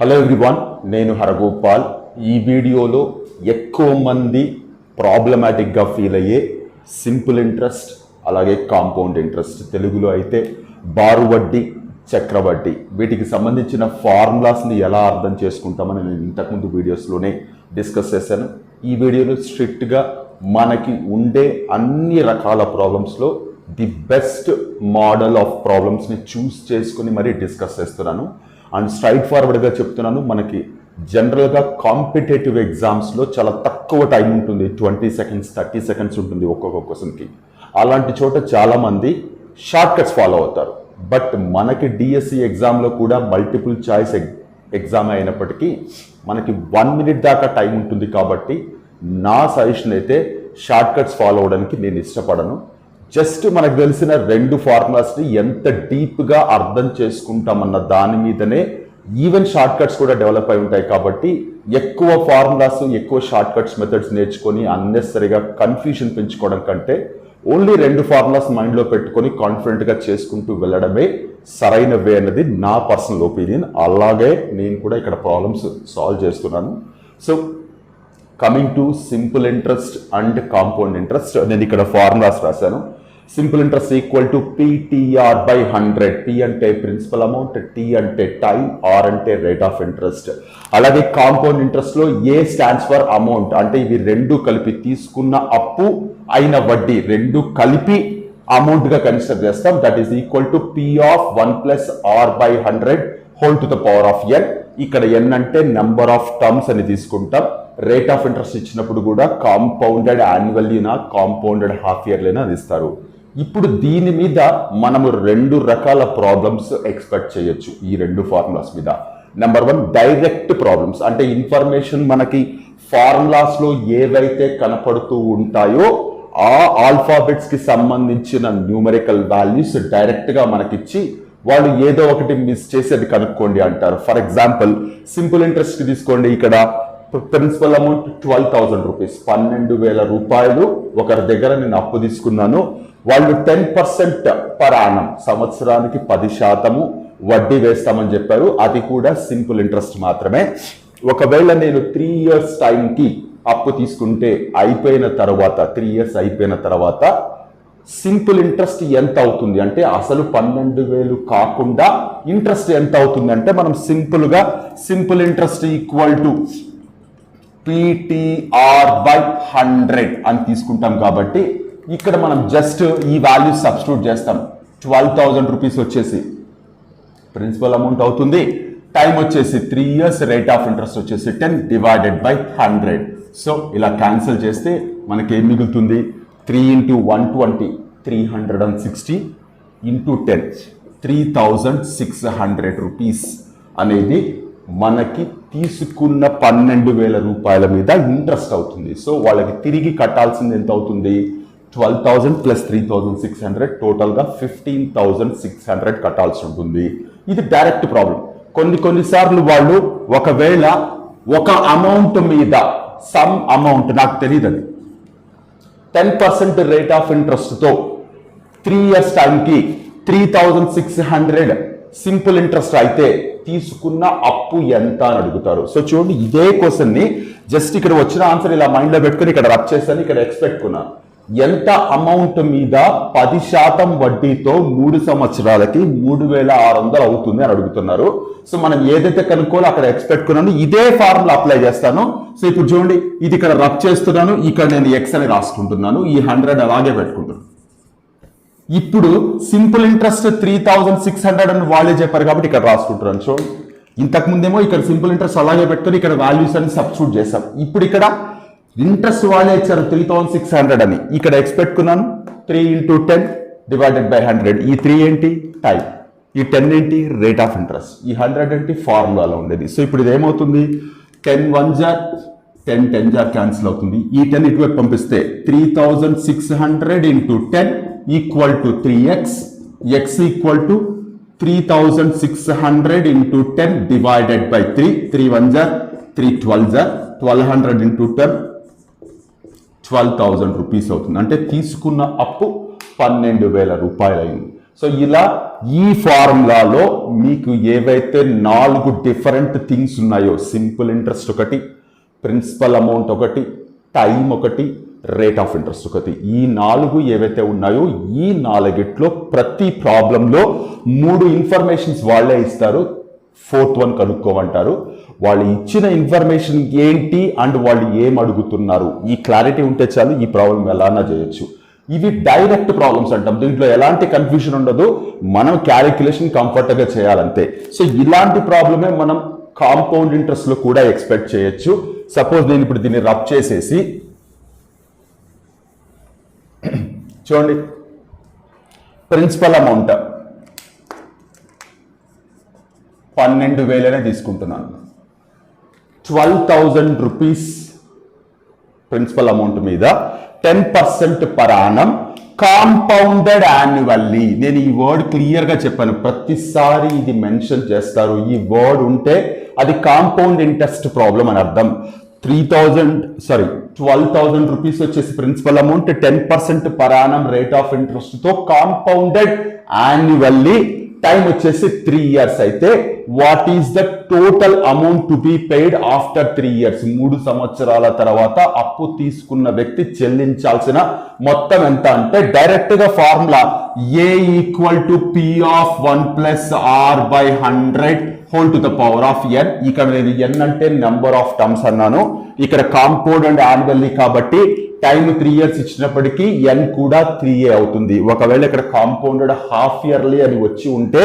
Hello everyone నేను హరగోపాల్. ఈ వీడియోలో ఎక్కువ మంది ప్రాబ్లమాటిక్గా ఫీల్ అయ్యే సింపుల్ ఇంట్రెస్ట్ అలాగే కాంపౌండ్ ఇంట్రెస్ట్ తెలుగులో అయితే బారు వడ్డీ చక్రవడ్డీ వీటికి సంబంధించిన ఫార్ములాస్ని ఎలా అర్థం చేసుకుంటామని నేను ఇంతకుముందు వీడియోస్లోనే డిస్కస్ చేశాను. ఈ వీడియోలో స్ట్రిక్ట్గా మనకి ఉండే అన్ని రకాల ప్రాబ్లమ్స్లో ది బెస్ట్ మోడల్ ఆఫ్ ప్రాబ్లమ్స్ని చూస్ చేసుకుని మరీ డిస్కస్ చేస్తున్నాను. అండ్ స్ట్రైట్ ఫార్వర్డ్గా చెప్తున్నాను మనకి జనరల్గా కాంపిటేటివ్ ఎగ్జామ్స్లో చాలా తక్కువ టైం ఉంటుంది. ట్వంటీ సెకండ్స్ థర్టీ సెకండ్స్ ఉంటుంది ఒక్కొక్క క్వశ్చన్కి అలాంటి చోట చాలామంది షార్ట్ కట్స్ ఫాలో అవుతారు. బట్ మనకి డిఎస్సి ఎగ్జామ్లో కూడా మల్టిపుల్ చాయిస్ ఎగ్జామ్ అయినప్పటికీ మనకి వన్ మినిట్ దాకా టైం ఉంటుంది కాబట్టి నా సజెషన్ అయితే షార్ట్ కట్స్ ఫాలో అవడానికి నేను ఇష్టపడను. జస్ట్ మనకు తెలిసిన రెండు ఫార్ములాస్ని ఎంత డీప్గా అర్థం చేసుకుంటామన్న దాని మీదనే ఈవెన్ షార్ట్ కట్స్ కూడా డెవలప్ అయి ఉంటాయి కాబట్టి ఎక్కువ ఫార్ములాస్ ఎక్కువ షార్ట్ కట్స్ మెథడ్స్ నేర్చుకొని అన్నెసరిగా కన్ఫ్యూషన్ పెంచుకోవడం కంటే ఓన్లీ రెండు ఫార్ములాస్ మైండ్లో పెట్టుకొని కాన్ఫిడెంట్గా చేసుకుంటూ వెళ్ళడమే సరైన వే అన్నది నా పర్సనల్ ఒపీనియన్ అలాగే నేను కూడా ఇక్కడ ప్రాబ్లమ్స్ సాల్వ్ చేస్తున్నాను. So coming to simple interest and compound interest నేను ఇక్కడ ఫార్ములాస్ రాశాను. Simple interest equal to PTR by hundred P అంటే ప్రిన్సిపల్ అమౌంట్ టీ అంటే టైం ఆర్ అంటే రేట్ ఆఫ్ ఇంట్రెస్ట్ అలాగే కాంపౌండ్ ఇంట్రెస్ట్లో ఏ స్టాండ్స్ ఫర్ అమౌంట్ అంటే ఇవి రెండు కలిపి తీసుకున్న అప్పు అయిన వడ్డీ. రెండు కలిపి అమౌంట్గా కన్సిడర్ చేస్తాం. That is equal to P of one plus R by hundred whole to the power of N ఇక్కడ ఎన్ అంటే నెంబర్ ఆఫ్ టర్మ్స్ అని తీసుకుంటాం. రేట్ ఆఫ్ ఇంట్రెస్ట్ ఇచ్చినప్పుడు కూడా కాంపౌండెడ్ యాన్యువల్లీనా కాంపౌండెడ్ హాఫ్ ఇయర్లీనా అది ఇస్తారు. ఇప్పుడు దీని మీద మనము రెండు రకాల ప్రాబ్లమ్స్ ఎక్స్పెక్ట్ చేయొచ్చు ఈ రెండు ఫార్ములాస్ మీద. నెంబర్ వన్ డైరెక్ట్ ప్రాబ్లమ్స్ అంటే ఇన్ఫర్మేషన్ మనకి ఫార్ములాస్లో ఏవైతే కనపడుతూ ఉంటాయో ఆ ఆల్ఫాబెట్స్కి సంబంధించిన న్యూమరికల్ వాల్యూస్ డైరెక్ట్గా మనకిచ్చి వాళ్ళు ఏదో ఒకటి మిస్ చేసి అది కనుక్కోండి అంటారు. ఫర్ ఎగ్జాంపుల్ సింపుల్ ఇంట్రెస్ట్ తీసుకోండి. ఇక్కడ principal amount twelve thousand rupees పన్నెండు వేల రూపాయలు ఒకరి దగ్గర నేను అప్పు తీసుకున్నాను. వాళ్ళు టెన్ పర్సెంట్ పర్ ఆనం సంవత్సరానికి పది శాతము వడ్డీ వేస్తామని చెప్పారు. అది కూడా సింపుల్ ఇంట్రెస్ట్ మాత్రమే. ఒకవేళ నేను త్రీ ఇయర్స్ టైంకి అప్పు తీసుకుంటే అయిపోయిన తర్వాత త్రీ ఇయర్స్ అయిపోయిన తర్వాత సింపుల్ ఇంట్రెస్ట్ ఎంత అవుతుంది? అంటే అసలు పన్నెండు వేలు కాకుండా ఇంట్రెస్ట్ ఎంత అవుతుంది? అంటే మనం సింపుల్గా simple interest equal to PTR by hundred అని తీసుకుంటాం కాబట్టి ఇక్కడ మనం జస్ట్ ఈ వాల్యూ సబ్స్టిట్యూట్ చేస్తాం. ట్వెల్వ్ థౌజండ్ రూపీస్ వచ్చేసి. ప్రిన్సిపల్ అమౌంట్ అవుతుంది. టైం వచ్చేసి three years rate of interest వచ్చేసి ten divided by hundred so ఇలా క్యాన్సిల్ చేస్తే మనకి ఏం మిగులుతుంది? Three into one twenty three hundred and sixty into ten three thousand six hundred rupees అనేది మనకి తీసుకున్న పన్నెండు వేల రూపాయల మీద ఇంట్రెస్ట్ అవుతుంది. సో వాళ్ళకి తిరిగి కట్టాల్సింది ఎంత అవుతుంది? Twelve thousand plus three thousand six hundred టోటల్గా ఫిఫ్టీన్ థౌజండ్ సిక్స్ హండ్రెడ్ కట్టాల్సి ఉంటుంది. ఇది డైరెక్ట్ ప్రాబ్లం కొన్ని కొన్నిసార్లు వాళ్ళు ఒకవేళ ఒక అమౌంట్ మీద సమ్ అమౌంట్ నాకు తెలియదు అది టెన్ పర్సెంట్ రేట్ ఆఫ్ ఇంట్రెస్ట్తో త్రీ ఇయర్స్ టైంకి three thousand six hundred simple interest అయితే తీసుకున్న అప్పు ఎంత అని అడుగుతారు. సో చూడండి ఇదే క్వశ్చన్ని జస్ట్ ఇక్కడ వచ్చిన ఆన్సర్ ఇలా మైండ్లో పెట్టుకుని ఇక్కడ రబ్ చేశాను ఇక్కడ ఎక్స్పెక్ట్ కొన్నాను. ఎంత అమౌంట్ మీద పది శాతం వడ్డీతో మూడు సంవత్సరాలకి మూడు వేల ఆరు వందలు అవుతుంది అని అడుగుతున్నారు. సో మనం ఏదైతే కనుక్కోవాలో అక్కడ ఎక్స్పెక్ట్ కొన్నాను ఇదే ఫార్ములా అప్లై చేస్తాను. సో ఇప్పుడు చూడండి ఇది ఇక్కడ రబ్ చేస్తున్నాను ఇక్కడ నేను ఎక్స్ అని రాసుకుంటున్నాను ఈ హండ్రెడ్ అలాగే పెట్టుకుంటున్నాను. ఇప్పుడు simple interest three thousand six hundred అని వాళ్ళే చెప్పారు కాబట్టి ఇక్కడ రాసుకుంటున్నాను చూడండి. ఇంతకు ముందేమో ఇక్కడ సింపుల్ ఇంట్రెస్ట్ అలాగే పెట్టుకొని ఇక్కడ వాల్యూస్ అని సబ్స్టిట్యూట్ చేస్తాం ఇప్పుడు ఇక్కడ ఇంట్రెస్ట్ వాళ్ళే ఇచ్చారు త్రీ థౌసండ్ సిక్స్ హండ్రెడ్ అని. ఇక్కడ expect కున్నాను. Three into ten divided by hundred ఈ త్రీ ఏంటి? టైం ఈ టెన్ ఏంటి? రేట్ ఆఫ్ ఇంట్రెస్ట్ ఈ హండ్రెడ్ ఏంటి? ఫార్ములాలో ఉండేది. సో ఇప్పుడు ఇది ఏమవుతుంది? టెన్ వన్ జార్ టెన్ టెన్ జార్ క్యాన్సిల్ అవుతుంది. ఈ టెన్ ఇటువైపు పంపిస్తే three thousand six hundred into ten equal to three X X equal to three thousand six hundred into ten divided by three three one jar three twelve jar twelve hundred into ten twelve thousand rupees అవుతుంది. అంటే తీసుకున్న అప్పు పన్నెండు వేల రూపాయలు అయింది so ఇలా ఈ ఫార్ములాలో మీకు ఏవైతే నాలుగు డిఫరెంట్ థింగ్స్ ఉన్నాయో సింపుల్ ఇంట్రెస్ట్ ఒకటి ప్రిన్సిపల్ అమౌంట్ ఒకటి టైం ఒకటి రేట్ ఆఫ్ ఇంట్రెస్ట్ ఒకటి. ఈ నాలుగు ఏవైతే ఉన్నాయో ఈ నాలుగిట్లో ప్రతి ప్రాబ్లంలో మూడు ఇన్ఫర్మేషన్స్ వాళ్ళే ఇస్తారు. ఫోర్త్ వన్ కనుక్కోమంటారు. వాళ్ళు ఇచ్చిన ఇన్ఫర్మేషన్ ఏంటి అండ్ వాళ్ళు ఏం అడుగుతున్నారు? ఈ క్లారిటీ ఉంటే చాలు ఈ ప్రాబ్లం ఎలానా చేయొచ్చు. ఇవి డైరెక్ట్ ప్రాబ్లమ్స్ అంటాం. దీంట్లో ఎలాంటి కన్ఫ్యూజన్ ఉండదు. మనం క్యాలిక్యులేషన్ కంఫర్ట్గా చేయాలంతే. సో ఇలాంటి ప్రాబ్లమే మనం కాంపౌండ్ ఇంట్రెస్ట్లో కూడా ఎక్స్పెక్ట్ చేయొచ్చు. సపోజ్ నేను ఇప్పుడు దీన్ని రబ్ చేసేసి చూడండి. ప్రిన్సిపల్ అమౌంట్ పన్నెండు వేలనే తీసుకుంటున్నాను. Twelve thousand rupees principal amount మీద ten percent per annum compounded annually నేను ఈ వర్డ్ క్లియర్గా చెప్పాను. ప్రతిసారి ఇది మెన్షన్ చేస్తారు. ఈ వర్డ్ ఉంటే అది కాంపౌండ్ ఇంట్రెస్ట్ ప్రాబ్లం అని అర్థం. Three thousand sorry twelve thousand rupees వచ్చేసి principal amount ten percent per annum rate of ఇంట్రెస్ట్తో కాంపౌండెడ్ యాన్యువల్లీ టైం వచ్చేసి త్రీ ఇయర్స్ అయితే what is the total amount to be paid after three years మూడు సంవత్సరాల తర్వాత అప్పు తీసుకున్న వ్యక్తి చెల్లించాల్సిన మొత్తం ఎంత అంటే డైరెక్ట్గా formula A equal to P of one plus R by hundred whole to the power of N ఇక్కడ నేను ఎన్ అంటే నెంబర్ ఆఫ్ టర్మ్స్ అన్నాను. ఇక్కడ కాంపౌండ్ అండ్ యాన్యువల్లీ కాబట్టి టైం త్రీ ఇయర్స్ ఇచ్చినప్పటికీ ఎన్ కూడా త్రీ ఏ అవుతుంది. ఒకవేళ ఇక్కడ కాంపౌండెడ్ హాఫ్ ఇయర్లీ అని వచ్చి ఉంటే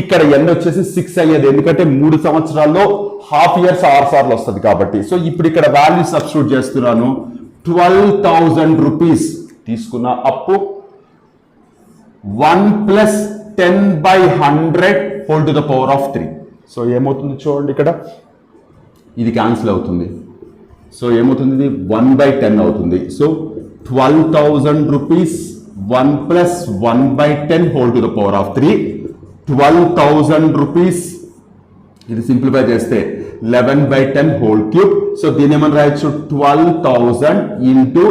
ఇక్కడ ఎన్ వచ్చేసి సిక్స్ అయ్యేది. ఎందుకంటే మూడు సంవత్సరాల్లో హాఫ్ ఇయర్స్ ఆరు సార్లు వస్తుంది కాబట్టి. సో ఇప్పుడు ఇక్కడ వాల్యూ సబ్స్టిట్యూట్ చేస్తున్నాను. ట్వెల్వ్ థౌజండ్ రూపీస్ తీసుకున్న అప్పు. One plus ten by hundred whole to the power of three so ఏమవుతుంది చూడండి ఇక్కడ. ఇది క్యాన్సిల్ అవుతుంది. సో ఏమవుతుంది ఇది? వన్ బై టెన్ అవుతుంది. So twelve thousand rupees one plus one by ten whole to the power of three twelve thousand rupees ఇది simplify చేస్తే eleven by ten whole cube so దీని ఏమని రాయొచ్చు? Twelve thousand into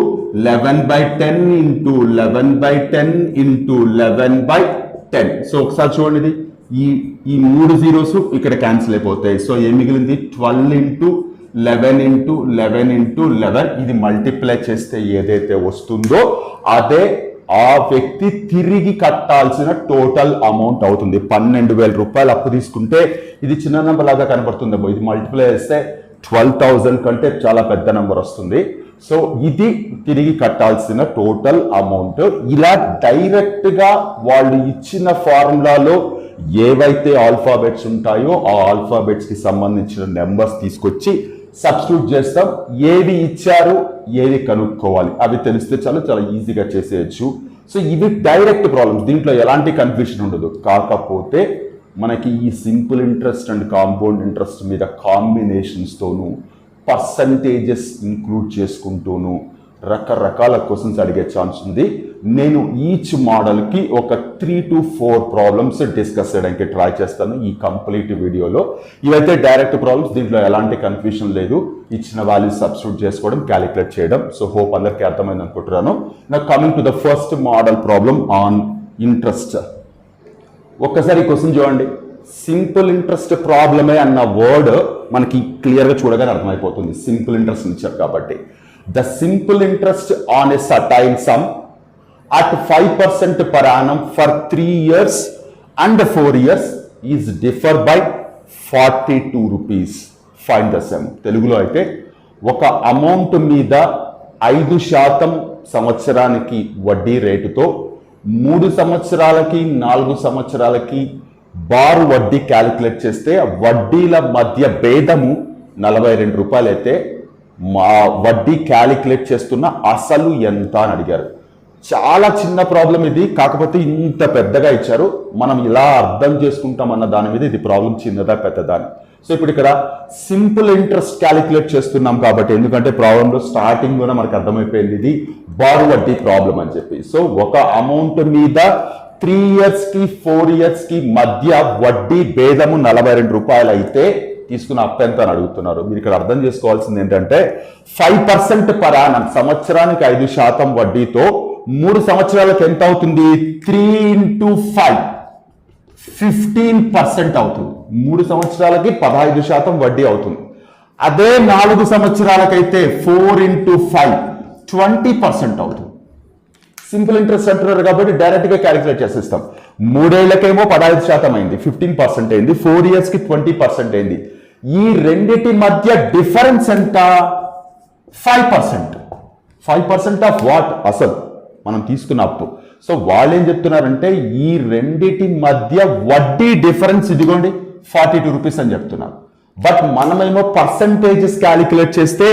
eleven by ten into eleven by ten into eleven by ten so ఒకసారి చూడండి ఇది. ఈ ఈ మూడు జీరోస్ ఇక్కడ క్యాన్సిల్ అయిపోతాయి. సో ఏం మిగిలింది? Twelve into eleven into eleven into eleven ఇది మల్టిప్లై చేస్తే ఏదైతే వస్తుందో అదే ఆ వ్యక్తి తిరిగి కట్టాల్సిన టోటల్ అమౌంట్ అవుతుంది. పన్నెండు వేల రూపాయలు అప్పు తీసుకుంటే ఇది చిన్న నెంబర్ లాగా కనబడుతుందేమో. ఇది మల్టిప్లై చేస్తే ట్వెల్వ్ థౌజండ్ కంటే చాలా పెద్ద నెంబర్ వస్తుంది. సో ఇది తిరిగి కట్టాల్సిన టోటల్ అమౌంట్ ఇలా డైరెక్ట్గా వాళ్ళు ఇచ్చిన ఫార్ములాలో ఏవైతే ఆల్ఫాబెట్స్ ఉంటాయో ఆ ఆల్ఫాబెట్స్కి సంబంధించిన నెంబర్స్ తీసుకొచ్చి సబ్స్టిట్యూట్ చేస్తాం. ఏవి ఇచ్చారు ఏవి కనుక్కోవాలి. అవి తెలిస్తే చాలు చాలా ఈజీగా చేసేయచ్చు. సో ఇవి డైరెక్ట్ ప్రాబ్లమ్స్ దీంట్లో ఎలాంటి కన్ఫ్యూషన్ ఉండదు. కాకపోతే మనకి ఈ simple interest and compound interest మీద కాంబినేషన్స్తోనూ పర్సంటేజెస్ ఇంక్లూడ్ చేసుకుంటూను రకరకాల క్వశ్చన్స్ అడిగే ఛాన్స్ ఉంది. నేను ఈచ్ మోడల్కి ఒక three to four problems discuss చేయడానికి ట్రై చేస్తాను ఈ కంప్లీట్ వీడియోలో ఇవైతే డైరెక్ట్ ప్రాబ్లమ్స్ దీంట్లో ఎలాంటి కన్ఫ్యూషన్ లేదు. ఇచ్చిన వాల్యూ సబ్స్టిట్యూట్ చేసుకోవడం క్యాలిక్యులేట్ చేయడం. సో హోప్ అందరికీ అర్థమైంది అనుకుంటున్నాను. నాకు coming to the first model problem on interest ఒక్కసారి క్వశ్చన్ చూడండి. సింపుల్ ఇంట్రెస్ట్ ప్రాబ్లమే అన్న వర్డ్ మనకి క్లియర్గా చూడగానే అర్థమైపోతుంది. సింపుల్ ఇంట్రెస్ట్ ఇచ్చారు కాబట్టి. The simple interest on a certain sum at five percent per annum for three years and four years is differ by forty two rupees fine the same తెలుగులో అయితే ఒక అమౌంట్ మీద ఐదు శాతం సంవత్సరానికి వడ్డీ రేటుతో మూడు సంవత్సరాలకి నాలుగు సంవత్సరాలకి బారు వడ్డీ క్యాలిక్యులేట్ చేస్తే వడ్డీల మధ్య భేదము నలభై రెండు రూపాయలు అయితే వడ్డీ క్యాలిక్యులేట్ చేస్తున్న అసలు ఎంత అని అడిగారు. చాలా చిన్న ప్రాబ్లం ఇది కాకపోతే ఇంత పెద్దగా ఇచ్చారు. మనం ఇలా అర్థం చేసుకుంటాం అన్న దాని మీద ఇది ప్రాబ్లం చిన్నదా పెద్దదా అని. సో ఇప్పుడు ఇక్కడ సింపుల్ ఇంట్రెస్ట్ క్యాలిక్యులేట్ చేస్తున్నాం కాబట్టి ఎందుకంటే ప్రాబ్లంలో స్టార్టింగ్లోనే మనకు అర్థమైపోయింది ఇది బారు వడ్డీ ప్రాబ్లం అని చెప్పి. సో ఒక అమౌంట్ మీద త్రీ ఇయర్స్కి ఫోర్ ఇయర్స్కి మధ్య వడ్డీ భేదము నలభై రెండు రూపాయలు అయితే తీసుకున్న అప్పు ఎంత అని అడుగుతున్నారు. మీరు ఇక్కడ అర్థం చేసుకోవాల్సింది ఏంటంటే ఫైవ్ పర్సెంట్ పరాణం సంవత్సరానికి ఐదు శాతం వడ్డీతో మూడు సంవత్సరాలకు ఎంత అవుతుంది? Three into five fifteen percent అవుతుంది. మూడు సంవత్సరాలకి పదహైదు శాతం వడ్డీ అవుతుంది. అదే నాలుగు సంవత్సరాలకైతే four into five twenty percent అవుతుంది. సింపుల్ ఇంట్రెస్ట్ అంటున్నారు కాబట్టి డైరెక్ట్గా క్యాలిక్యులేట్ చేసేస్తాం. మూడేళ్ళకేమో పదహైదు శాతం అయింది ఫిఫ్టీన్ పర్సెంట్ అయింది ఫోర్ ఇయర్స్కి ట్వంటీ పర్సెంట్ అయింది. ఈ రెండిటి మధ్య డిఫరెన్స్ ఎంత? Five percent five percent of what అసలు మనం తీసుకున్న అప్పు. సో వాళ్ళు ఏం చెప్తున్నారంటే ఈ రెండిటి మధ్య వడ్డీ డిఫరెన్స్ ఇదిగోండి ఫార్టీ టూ రూపీస్ అని చెప్తున్నారు. బట్ మనమేమో పర్సంటేజెస్ క్యాలిక్యులేట్ చేస్తే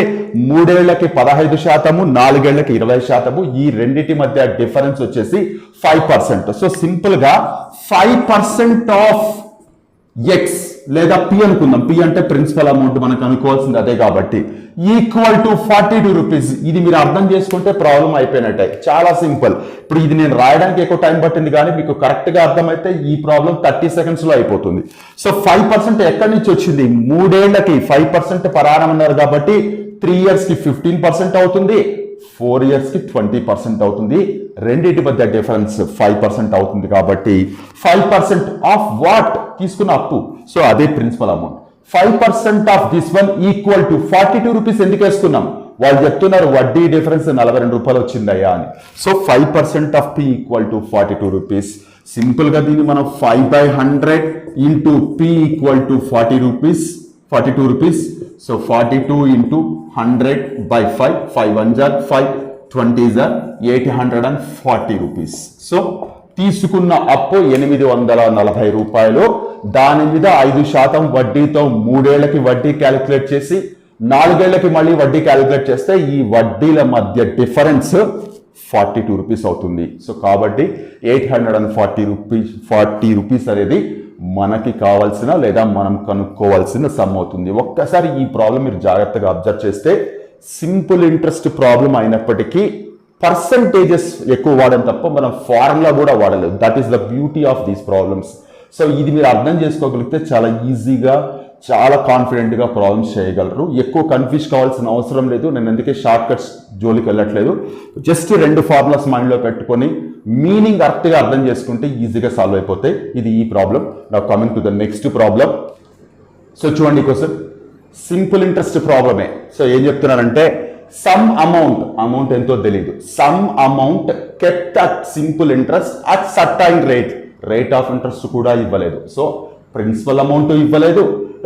మూడేళ్ళకి పదహైదు శాతము నాలుగేళ్ళకి ఇరవై శాతము ఈ రెండిటి మధ్య డిఫరెన్స్ వచ్చేసి ఫైవ్ పర్సెంట్ సో సింపుల్గా ఫైవ్ పర్సెంట్ ఆఫ్ ఎక్స్ లేదా పి అనుకుందాం. పి అంటే ప్రిన్సిపల్ అమౌంట్ మనకు అనుకోవాల్సింది అదే కాబట్టి. Equal to forty two rupees ఇది మీరు అర్థం చేసుకుంటే ప్రాబ్లం అయిపోయినట్టే. చాలా సింపుల్ ఇప్పుడు ఇది నేను రాయడానికి ఎక్కువ టైం పట్టింది కానీ మీకు కరెక్ట్గా అర్థమైతే ఈ ప్రాబ్లం థర్టీ సెకండ్స్లో అయిపోతుంది. సో ఫైవ్ పర్సెంట్ ఎక్కడి నుంచి వచ్చింది? మూడేళ్ళకి. ఫైవ్ పర్సెంట్ పరాణం అన్నారు కాబట్టి త్రీ ఇయర్స్కి ఫిఫ్టీన్ పర్సెంట్ అవుతుంది. ఫోర్ ఇయర్స్కి ట్వంటీ పర్సెంట్ అవుతుంది. రెండింటి మధ్య డిఫరెన్స్ ఫైవ్ పర్సెంట్ అవుతుంది కాబట్టి ఫైవ్ పర్సెంట్ ఆఫ్ వాట్ తీసుకున్న అప్పు. సో అదే principal amount five percent of this one equal to forty two rupees ఎందుకు వేసుకున్నాం వాళ్ళు చెప్తున్నారు వడ్డీ డిఫరెన్స్ నలభై రెండు రూపాయలు వచ్చిందయ్యా అని. So five percent of P equal to forty two rupees సింపుల్గా దీన్ని మనం five by hundred into P equal to forty rupees forty two rupees so forty two into hundred by five five one jar five twenty jar eight hundred and forty rupees so తీసుకున్న అప్పు ఎనిమిది వందల నలభై రూపాయలు. దాని మీద ఐదు శాతం వడ్డీతో మూడేళ్ళకి వడ్డీ క్యాలిక్యులేట్ చేసి నాలుగేళ్ళకి మళ్ళీ వడ్డీ క్యాలిక్యులేట్ చేస్తే ఈ వడ్డీల మధ్య డిఫరెన్స్ ఫార్టీ టూ రూపీస్ అవుతుంది. సో కాబట్టి eight hundred and forty rupees forty rupees అనేది మనకి కావాల్సిన లేదా మనం కనుక్కోవాల్సిన సమ్ అవుతుంది. ఒక్కసారి ఈ ప్రాబ్లం మీరు జాగ్రత్తగా అబ్జర్వ్ చేస్తే సింపుల్ ఇంట్రెస్ట్ ప్రాబ్లం అయినప్పటికీ పర్సంటేజెస్ ఎక్కువ వాడడం తప్ప మనం ఫార్ములా కూడా వాడలేదు. That is the beauty of these problems so ఇది మీరు అర్థం చేసుకోగలిగితే చాలా ఈజీగా చాలా కాన్ఫిడెంట్గా ప్రాబ్లమ్స్ చేయగలరు. ఎక్కువ కన్ఫ్యూజ్ కావాల్సిన అవసరం లేదు. నేను అందుకే షార్ట్ కట్స్ జోలికి వెళ్ళట్లేదు. జస్ట్ రెండు ఫార్ములాస్ మైండ్లో పెట్టుకొని మీనింగ్ కరెక్ట్గా అర్థం చేసుకుంటే ఈజీగా సాల్వ్ అయిపోతాయి ఇది ఈ ప్రాబ్లం నా coming to the next problem so చూడండి క్వశ్చన్ సింపుల్ ఇంట్రెస్ట్ ప్రాబ్లమే సో ఏం. చెప్తున్నారంటే సమ్ అమౌంట్ అమౌంట్ ఎంతో తెలియదు sum amount kept at simple interest at certain rate rate of interest కూడా ఇవ్వలేదు. సో ప్రిన్సిపల్ అమౌంట్ ఇవ్వలేదు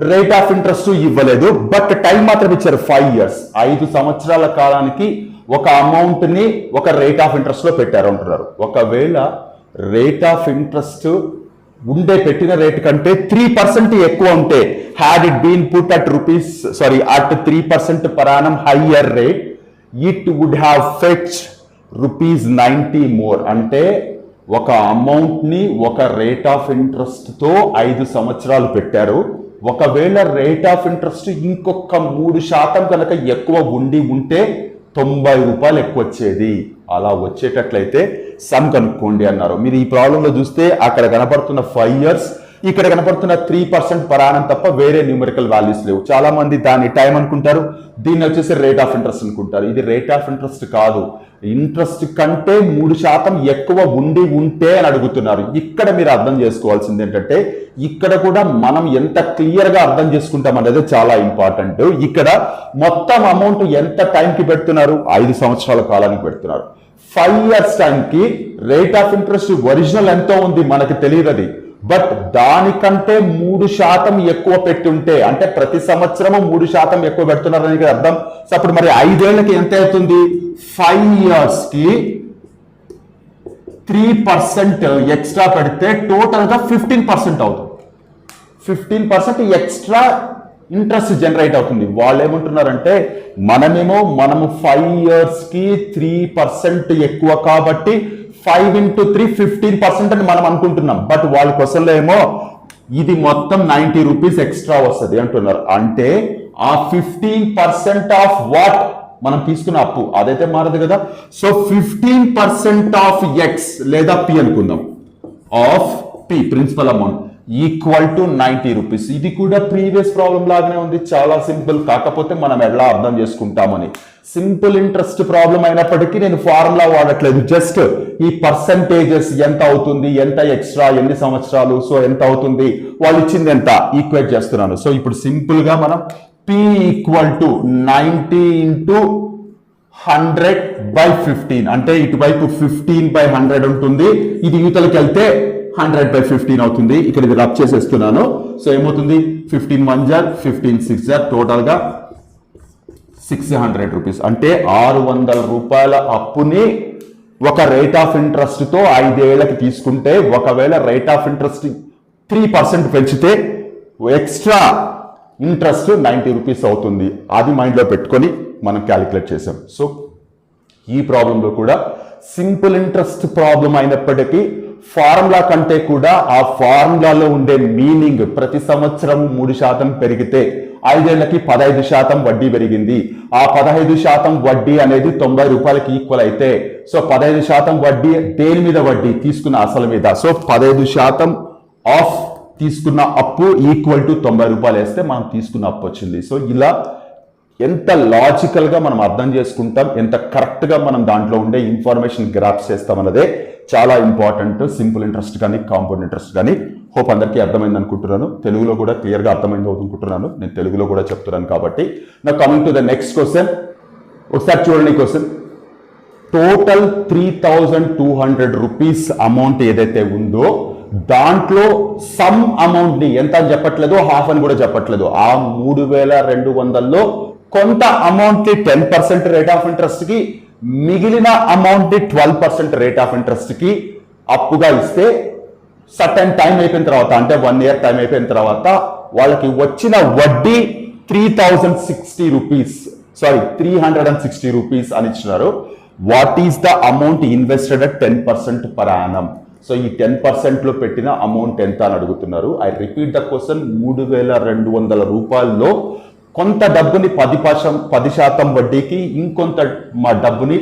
రేట్ ఆఫ్ ఇంట్రెస్ట్ ఇవ్వలేదు బట్ టైం మాత్రం ఇచ్చారు ఫైవ్ ఇయర్స్ ఐదు సంవత్సరాల కాలానికి ఒక అమౌంట్ని ఒక రేట్ ఆఫ్ ఇంట్రెస్ట్లో పెట్టారు అంటున్నారు. ఒకవేళ రేట్ ఆఫ్ ఇంట్రెస్ట్ ఉండే పెట్టిన రేట్ కంటే త్రీ పర్సెంట్ ఎక్కువ ఉంటే had it been put at rupees sorry at three percent per annum higher rate it would have fetch rupees ninety more అంటే ఒక అమౌంట్ని ఒక రేట్ ఆఫ్ ఇంట్రెస్ట్తో ఐదు సంవత్సరాలు పెట్టారు. ఒకవేళ రేట్ ఆఫ్ ఇంట్రెస్ట్ ఇంకొక మూడు శాతం కనుక ఎక్కువ ఉండి ఉంటే తొంభై రూపాయలు ఎక్కువ వచ్చేది అలా వచ్చేటట్లయితే సమ్ కనుక్కోండి అన్నారు. మీరు ఈ ప్రాబ్లంలో చూస్తే అక్కడ కనపడుతున్న ఫైవ్ ఇయర్స్ ఇక్కడ కనపడుతున్న త్రీ పర్సెంట్ పరాణం తప్ప వేరే న్యూమరికల్ వాల్యూస్ లేవు. చాలా మంది దాన్ని టైం అనుకుంటారు దీన్ని వచ్చేసి రేట్ ఆఫ్ ఇంట్రెస్ట్ అనుకుంటారు. ఇది రేట్ ఆఫ్ ఇంట్రెస్ట్ కాదు. ఇంట్రెస్ట్ కంటే మూడు శాతం ఎక్కువ ఉండి ఉంటే అని అడుగుతున్నారు. ఇక్కడ మీరు అర్థం చేసుకోవాల్సింది ఏంటంటే ఇక్కడ కూడా మనం ఎంత క్లియర్గా అర్థం చేసుకుంటాం అనేది చాలా ఇంపార్టెంట్ ఇక్కడ మొత్తం అమౌంట్ ఎంత టైంకి పెడుతున్నారు? ఐదు సంవత్సరాల కాలానికి పెడుతున్నారు. ఫైవ్ ఇయర్స్ టైంకి రేట్ ఆఫ్ ఇంట్రెస్ట్ ఒరిజినల్ ఎంతో ఉంది మనకి తెలియదు అది. బట్ దానికంటే మూడు శాతం ఎక్కువ పెట్టుంటే అంటే ప్రతి సంవత్సరము మూడు శాతం ఎక్కువ పెడుతున్నారని అర్థం? సో అప్పుడు మరి ఐదేళ్ళకి ఎంత అవుతుంది? ఫైవ్ ఇయర్స్కి త్రీ పర్సెంట్ ఎక్స్ట్రా పెడితే టోటల్గా ఫిఫ్టీన్ పర్సెంట్ అవుతుంది. Fifteen percent extra interest generate అవుతుంది. వాళ్ళు ఏమంటున్నారంటే మనమేమో మనము ఫైవ్ ఇయర్స్కి త్రీ పర్సెంట్ ఎక్కువ కాబట్టి five into three fifteen percent అని మనం అనుకుంటున్నాం. బట్ వాళ్ళ క్వశ్చన్లో ఏమో ఇది మొత్తం నైన్టీ రూపీస్ ఎక్స్ట్రా వస్తుంది అంటున్నారు. అంటే ఆ ఫిఫ్టీన్ పర్సెంట్ ఆఫ్ వాట్ మనం తీసుకున్న అప్పు. అదైతే మారదు కదా. So fifteen percent of X లేదా పి అనుకుందాం. Of P principal amount equal to ninety rupees ఇది కూడా ప్రీవియస్ ప్రాబ్లం లాగానే ఉంది. చాలా సింపుల్ కాకపోతే మనం ఎలా అర్థం చేసుకుంటామని. సింపుల్ ఇంట్రెస్ట్ ప్రాబ్లం అయినప్పటికీ నేను ఫార్ములా వాడట్లేదు. జస్ట్ ఈ పర్సంటేజెస్ ఎంత అవుతుంది ఎంత ఎక్స్ట్రా ఎన్ని సంవత్సరాలు సో ఎంత అవుతుంది వాళ్ళు ఇచ్చింది ఎంత? ఈక్వేట్ చేస్తున్నాను. సో ఇప్పుడు సింపుల్గా మనం P equal to ninety into hundred by fifteen అంటే ఇటువైపు ఫిఫ్టీన్ బై హండ్రెడ్ ఉంటుంది. ఇది యూతలకి వెళ్తే హండ్రెడ్ బై ఫిఫ్టీన్ అవుతుంది. ఇక్కడ ఇది రబ్ చేసేస్తున్నాను. సో ఏమవుతుంది? Fifteen one jar fifteen six jar టోటల్గా సిక్స్ హండ్రెడ్ రూపీస్ అంటే ఆరు వందల రూపాయల అప్పుని ఒక రేట్ ఆఫ్ ఇంట్రెస్ట్తో ఐదేళ్ళకి తీసుకుంటే ఒకవేళ rate of interest three percent పెంచితే ఎక్స్ట్రా ఇంట్రెస్ట్ నైంటీ రూపీస్ అవుతుంది. అది మైండ్లో పెట్టుకొని మనం క్యాలిక్యులేట్ చేసాం సో ఈ ప్రాబ్లంలో కూడా సింపుల్ ఇంట్రెస్ట్ ప్రాబ్లం అయినప్పటికీ ఫార్ములా కంటే కూడా ఆ ఫార్ములాలో ఉండే మీనింగ్ ప్రతి సంవత్సరం మూడు శాతం పెరిగితే ఐదేళ్ళకి పదహైదు శాతం వడ్డీ పెరిగింది. ఆ పదహైదు శాతం వడ్డీ అనేది తొంభై రూపాయలకి ఈక్వల్ అయితే సో పదహైదు శాతం వడ్డీ దేని మీద వడ్డీ? తీసుకున్న అసలు మీద. సో పదహైదు శాతం ఆఫ్ తీసుకున్న అప్పు ఈక్వల్ టు తొంభై రూపాయలు వేస్తే మనం తీసుకున్న అప్పు వచ్చింది. సో ఇలా ఎంత లాజికల్గా మనం అర్థం చేసుకుంటాం ఎంత కరెక్ట్గా మనం దాంట్లో ఉండే ఇన్ఫర్మేషన్ గ్రాప్స్ చేస్తాం అన్నదే చాలా ఇంపార్టెంట్ సింపుల్ ఇంట్రెస్ట్ కానీ కాంపౌండ్ ఇంట్రెస్ట్ కానీ. హోప్ అందరికీ అర్థమైంది అనుకుంటున్నాను. తెలుగులో కూడా క్లియర్గా అర్థమైంది అనుకుంటున్నాను. నేను తెలుగులో కూడా చెప్తున్నాను కాబట్టి. నా coming to the next question ఒకసారి చూడండి question total three thousand two hundred rupees amount ఏదైతే ఉందో దాంట్లో సమ్ అమౌంట్ని ఎంత అని చెప్పట్లేదు హాఫ్ అని కూడా చెప్పట్లేదు. ఆ మూడు వేల రెండు వందల్లో కొంత అమౌంట్కి టెన్ పర్సెంట్ రేట్ ఆఫ్ ఇంట్రెస్ట్కి మిగిలిన amount twelve percent rate of ఇంట్రెస్ట్కి అప్పుగా ఇస్తే సర్టన్ టైం అయిపోయిన తర్వాత అంటే వన్ ఇయర్ టైం అయిపోయిన తర్వాత వాళ్ళకి వచ్చిన వడ్డీ three thousand sixty rupees sorry three hundred and sixty rupees అని ఇచ్చినారు. What is the amount invested at ten percent per annum? So ఈ టెన్ పర్సెంట్లో పెట్టిన అమౌంట్ ఎంత అని అడుగుతున్నారు. ఐ రిపీట్ ద క్వశ్చన్ మూడు వేల రెండు వందల రూపాయల్లో కొంత డబ్బుని పది పర్సం పది శాతం వడ్డీకి ఇంకొంత మా డబ్బుని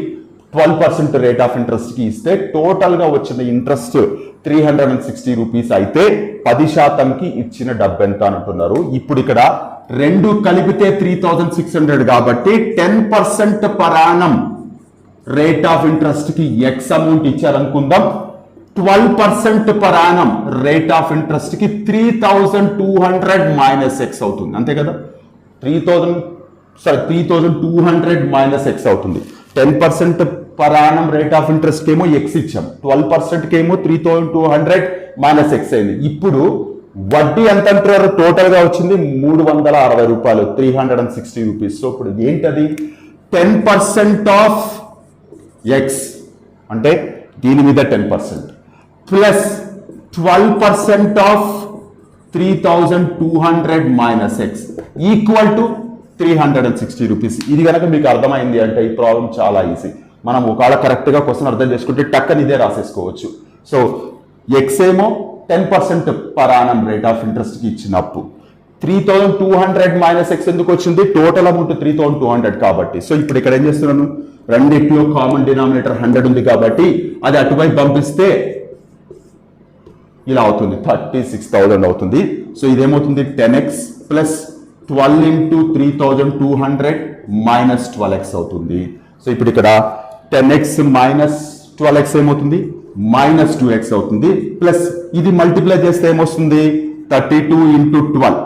ట్వెల్వ్ పర్సెంట్ రేట్ ఆఫ్ ఇంట్రెస్ట్కి ఇస్తే టోటల్గా వచ్చిన interest three hundred and sixty rupees అయితే పది శాతంకి ఇచ్చిన డబ్బు ఎంత అంటున్నారు. ఇప్పుడు ఇక్కడ రెండు కలిపితే త్రీ థౌజండ్ సిక్స్ హండ్రెడ్ కాబట్టి ten percent per annum rate of ఇంట్రెస్ట్కి X amount ఇచ్చారనుకుందాం. Twelve percent per annum rate of ఇంట్రెస్ట్కి three thousand two hundred minus X అవుతుంది. అంతే కదా? Three thousand sorry three thousand two hundred minus X అవుతుంది. Ten percent per annum rate of interest ఏమో X ఇచ్చాం. Twelve percent ఏమో three thousand two hundred minus X అయింది. ఇప్పుడు వడ్డీ ఎంత అంటారు టోటల్గా వచ్చింది మూడు వందల అరవై రూపాయలు three hundred and sixty rupees so ఇప్పుడు ఏంటది టెన్ పర్సెంట్ ఆఫ్ ఎక్స్ అంటే దీని మీద ten percent plus twelve percent of three thousand two hundred minus X equal to three hundred and sixty rupees ఇది కనుక మీకు అర్థమైంది అంటే ఈ ప్రాబ్లం చాలా ఈజీ మనం ఒకవేళ కరెక్ట్గా క్వశ్చన్ అర్థం చేసుకుంటే టక్కని ఇదే రాసేసుకోవచ్చు. సో ఎక్స్ ఏమో ten percent per annum rate of ఇంట్రెస్ట్కి ఇచ్చిన అప్పు three thousand two hundred minus X ఎందుకు వచ్చింది? Total amount three thousand two hundred కాబట్టి. సో ఇప్పుడు ఇక్కడ ఏం చేస్తున్నాను? రెండిట్లో కామన్ డినామినేటర్ హండ్రెడ్ ఉంది కాబట్టి అది అటువైపు పంపిస్తే ఇలా అవుతుంది. థర్టీ సిక్స్ థౌజండ్ అవుతుంది. So ఇదేమవుతుంది? Ten X plus twelve into three thousand two hundred minus twelve X అవుతుంది. సో ఇప్పుడు ఇక్కడ ten X minus twelve X ఏమవుతుంది? మైనస్ టూ ఎక్స్ అవుతుంది. ప్లస్ ఇది మల్టిప్లై చేస్తే ఏమొస్తుంది? Thirty two into twelve.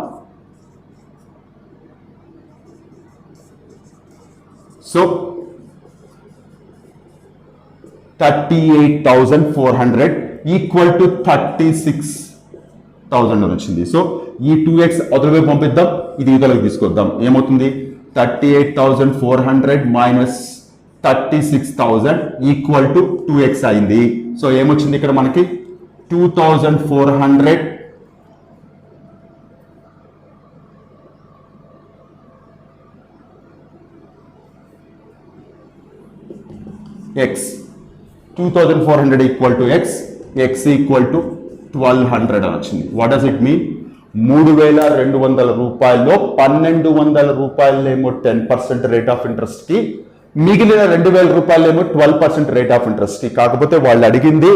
So thirty eight thousand four hundred equal to thirty six thousand అని వచ్చింది. సో ఈ టూ ఎక్స్ అవతలవైపు పంపిద్దాం ఇది ఇతరులకు తీసుకొద్దాం. ఏమవుతుంది? Thirty eight thousand four hundred minus thirty six thousand equal to two X అయింది. So ఏమొచ్చింది ఇక్కడ మనకి? Two thousand four hundred X two thousand four hundred equal to X X equal to twelve hundred అని వచ్చింది. What does it mean మూడు వేల రెండు వందల రూపాయల్లో పన్నెండు వందల రూపాయలేమో టెన్ పర్సెంట్ రేట్ ఆఫ్ ఇంట్రెస్ట్కి మిగిలిన రెండు వేల రూపాయలేమో ట్వెల్వ్ పర్సెంట్ రేట్ ఆఫ్ ఇంట్రెస్ట్కి కాకపోతే వాళ్ళు అడిగింది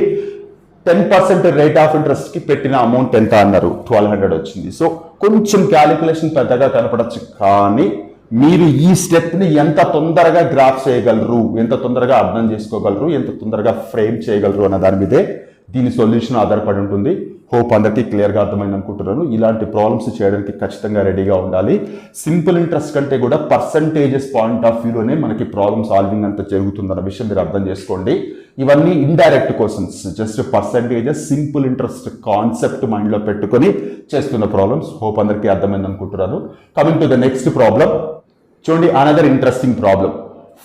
టెన్ పర్సెంట్ రేట్ ఆఫ్ ఇంట్రెస్ట్కి పెట్టిన అమౌంట్ ఎంత అన్నారు? ట్వెల్వ్ హండ్రెడ్ వచ్చింది. సో కొంచెం క్యాలిక్యులేషన్ పెద్దగా కనపడచ్చు కానీ మీరు ఈ స్టెప్ని ఎంత తొందరగా గ్రాఫ్ చేయగలరు? ఎంత తొందరగా అర్థం చేసుకోగలరు? ఎంత తొందరగా ఫ్రేమ్ చేయగలరు అన్న దాని మీదే దీని సొల్యూషన్ ఆధారపడి ఉంటుంది. హోప్ అందరికీ క్లియర్గా అర్థమైంది అనుకుంటున్నాను. ఇలాంటి ప్రాబ్లమ్స్ చేయడానికి ఖచ్చితంగా రెడీగా ఉండాలి. సింపుల్ ఇంట్రెస్ట్ కంటే కూడా పర్సంటేజెస్ పాయింట్ ఆఫ్ వ్యూలోనే మనకి ప్రాబ్లమ్ సాల్వింగ్ అంతా జరుగుతుందన్న విషయం మీరు అర్థం చేసుకోండి. ఇవన్నీ indirect questions just percentages simple interest concept మైండ్లో పెట్టుకొని చేస్తున్న ప్రాబ్లమ్స్. హోప్ అందరికీ అర్థమైంది అనుకుంటున్నాను. Coming to the next problem చూడండి another interesting problem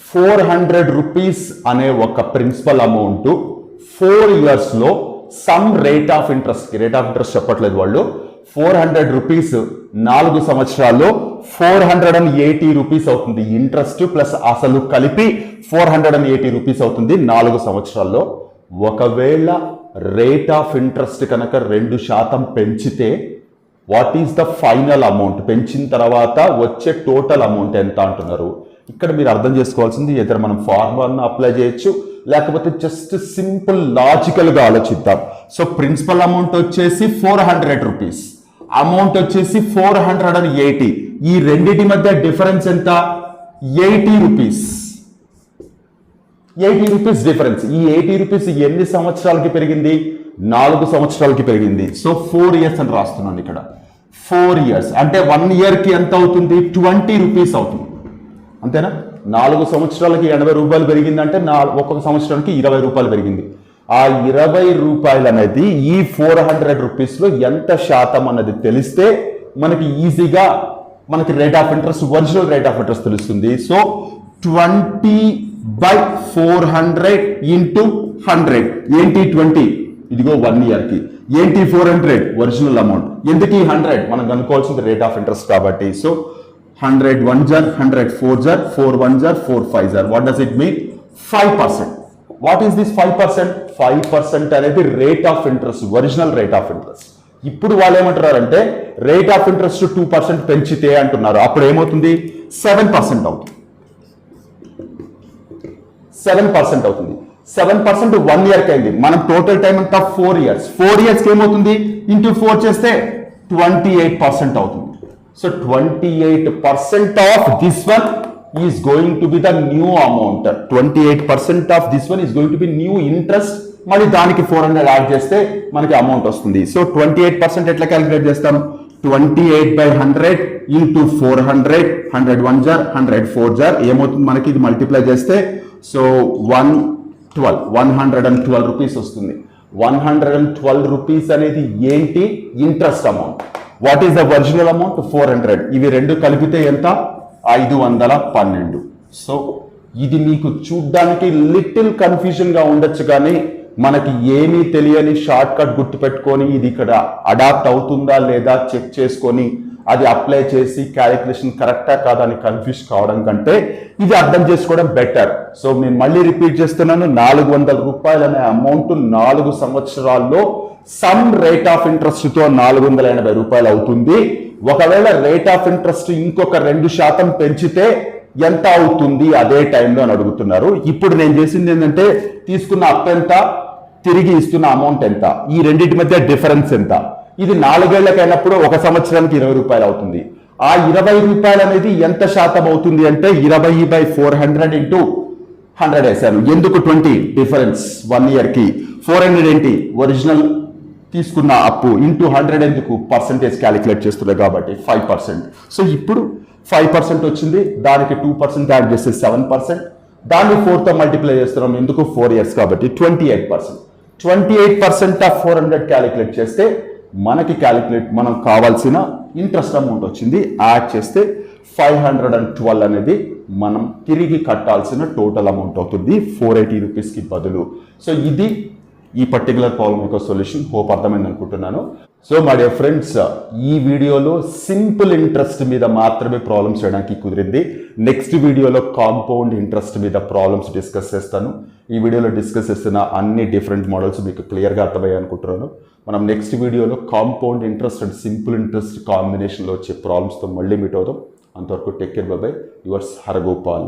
four hundred rupees అనే ఒక ప్రిన్సిపల్ అమౌంట్ ఫోర్ ఇయర్స్లో sum rate of interest rate of interest చెప్పట్లేదు వాళ్ళు. ఫోర్ హండ్రెడ్ రూపీస్ నాలుగు సంవత్సరాల్లో four hundred and eighty rupees అవుతుంది ఇంట్రెస్ట్ ప్లస్ అసలు కలిపి four hundred and eighty rupees అవుతుంది నాలుగు సంవత్సరాల్లో. ఒకవేళ రేట్ ఆఫ్ ఇంట్రెస్ట్ కనుక రెండు శాతం పెంచితే what is the final amount పెంచిన తర్వాత వచ్చే టోటల్ అమౌంట్ ఎంత అంటున్నారు? ఇక్కడ మీరు అర్థం చేసుకోవాల్సింది ఇద్దరు మనం ఫార్ములాను అప్లై చేయొచ్చు లేకపోతే జస్ట్ సింపుల్ లాజికల్గా ఆలోచిద్దాం. సో ప్రిన్సిపల్ అమౌంట్ వచ్చేసి ఫోర్ హండ్రెడ్ రూపీస్ అమౌంట్ వచ్చేసి ఫోర్ హండ్రెడ్ అండ్ ఎయిటీ ఈ రెండింటి మధ్య డిఫరెన్స్ ఎంత? Eighty rupees eighty rupees difference ఈ ఎయిటీ రూపీస్ ఎన్ని సంవత్సరాలకి పెరిగింది? నాలుగు సంవత్సరాలకి పెరిగింది. సో ఫోర్ ఇయర్స్ అని రాస్తున్నాను ఇక్కడ. ఫోర్ ఇయర్స్ అంటే వన్ ఇయర్కి ఎంత అవుతుంది? ట్వంటీ రూపీస్ అవుతుంది. అంతేనా? నాలుగు సంవత్సరాలకి ఎనభై రూపాయలు పెరిగిందంటే నా ఒక్కొక్క సంవత్సరానికి ఇరవై రూపాయలు పెరిగింది. ఆ ఇరవై రూపాయలు అనేది ఈ ఫోర్ హండ్రెడ్ రూపీస్లో ఎంత శాతం అన్నది తెలిస్తే మనకి ఈజీగా మనకి rate of interest original rate of interest తెలుస్తుంది. So twenty by four hundred into hundred. ఏంటి ట్వంటీ? ఇదిగో వన్ ఇయర్కి. ఏంటి ఫోర్ హండ్రెడ్? Original amount. ఎందుకు ఈ హండ్రెడ్? మనం కనుక్కోవాల్సింది రేట్ ఆఫ్ ఇంట్రెస్ట్ కాబట్టి. So hundred one year hundred four year four one year four five year. What does it mean five percent what is this five percent five percent అనేది rate of interest original rate of interest ఇప్పుడు వాళ్ళు ఏమంటున్నారంటే rate of interest two percent పెంచితే అంటున్నారు. అప్పుడు ఏమవుతుంది? Seven percent అవుతుంది. Seven percent అవుతుంది. సెవెన్ పర్సెంట్ వన్ ఇయర్కి అయింది. మనం టోటల్ టైం అంతా ఫోర్ ఇయర్స్ ఫోర్ ఇయర్స్కి ఏమవుతుంది? ఇంటూ ఫోర్ చేస్తే ట్వంటీ ఎయిట్ పర్సెంట్ అవుతుంది. So twenty eight percent of this one is going to be the new amount twenty eight percent of this one is going to be new interest మళ్ళీ దానికి four hundred add చేస్తే మనకి amount వస్తుంది. So twenty eight percent ఎట్లా calculate చేస్తాం twenty eight by hundred into four hundred hundred one year hundred four year ఏమవుతుంది మనకి? ఇది మల్టిప్లై చేస్తే so one twelve one hundred and twelve rupees వస్తుంది. One hundred and twelve rupees అనేది ఏంటి? Interest amount what is the original amount four hundred ఇవి రెండు కలిపితే ఎంత? ఐదు వందల పన్నెండు. సో ఇది మీకు చూడ్డానికి లిటిల్ కన్ఫ్యూజన్గా ఉండొచ్చు కానీ మనకి ఏమీ తెలియని షార్ట్ కట్ గుర్తు పెట్టుకొని ఇది ఇక్కడ అడాప్ట్ అవుతుందా లేదా చెక్ చేసుకొని అది అప్లై చేసి క్యాలిక్యులేషన్ కరెక్టా కాదా అని కన్ఫ్యూజ్ కావడం కంటే ఇది అర్థం చేసుకోవడం బెటర్ సో నేను మళ్ళీ రిపీట్ చేస్తున్నాను నాలుగు వందల రూపాయలు అనే అమౌంట్ నాలుగు సంవత్సరాల్లో సమ్ రేట్ ఆఫ్ ఇంట్రెస్ట్తో నాలుగు వందల ఎనభై రూపాయలు అవుతుంది. ఒకవేళ రేట్ ఆఫ్ ఇంట్రెస్ట్ ఇంకొక రెండు శాతం పెంచితే ఎంత అవుతుంది అదే టైంలో అని అడుగుతున్నారు. ఇప్పుడు నేను చేసింది ఏంటంటే తీసుకున్న అప్పు ఎంత? తిరిగి ఇస్తున్న అమౌంట్ ఎంత? ఈ రెండింటి మధ్య డిఫరెన్స్ ఎంత? ఇది నాలుగేళ్ళకైనప్పుడు ఒక సంవత్సరానికి ఇరవై రూపాయలు అవుతుంది. ఆ ఇరవై రూపాయలు అనేది ఎంత శాతం అవుతుంది అంటే ఇరవై by four hundred into hundred వేసాను ఎందుకు ట్వంటీ? డిఫరెన్స్ వన్ ఇయర్కి. ఫోర్ హండ్రెడ్ ఏంటి? ఒరిజినల్ తీసుకున్న అప్పు ఇంటూ హండ్రెడ్ ఎందుకు? పర్సంటేజ్ క్యాలిక్యులేట్ చేస్తున్నారు కాబట్టి ఫైవ్ పర్సెంట్. సో ఇప్పుడు ఫైవ్ పర్సెంట్ వచ్చింది దానికి టూ పర్సెంట్ యాడ్ చేస్తే సెవెన్ పర్సెంట్. దాన్ని ఫోర్తో మల్టిప్లై చేస్తున్నాం ఎందుకు? ఫోర్ ఇయర్స్ కాబట్టి twenty eight percent. Twenty eight percent of four hundred calculate చేస్తే మనకి క్యాలిక్యులేట్ మనం కావాల్సిన ఇంట్రెస్ట్ అమౌంట్ వచ్చింది యాడ్ చేస్తే ఫైవ్ హండ్రెడ్ అండ్ ట్వెల్వ్ అనేది మనం తిరిగి కట్టాల్సిన టోటల్ అమౌంట్ అవుతుంది ఫోర్ ఎయిటీ రూపీస్కి బదులు. సో ఇది ఈ పర్టికులర్ ప్రాబ్లమ్ యొక్క సొల్యూషన్ హోప్ అర్థమైంది అనుకుంటున్నాను. సో మా డియర్ ఫ్రెండ్స్ ఈ వీడియోలో సింపుల్ ఇంట్రెస్ట్ మీద మాత్రమే ప్రాబ్లమ్స్ చేయడానికి కుదిరింది. నెక్స్ట్ వీడియోలో కాంపౌండ్ ఇంట్రెస్ట్ మీద ప్రాబ్లమ్స్ డిస్కస్ చేస్తాను. ఈ వీడియోలో డిస్కస్ చేస్తున్న అన్ని డిఫరెంట్ మోడల్స్ మీకు క్లియర్గా అర్థమయ్యాయి అనుకుంటున్నాను మనం నెక్స్ట్ వీడియోలో compound interest and simple interest కాంబినేషన్లో వచ్చే ప్రాబ్లమ్స్తో మళ్ళీ మీట్ అవుతాం అంతవరకు take care bye bye yours Haragopal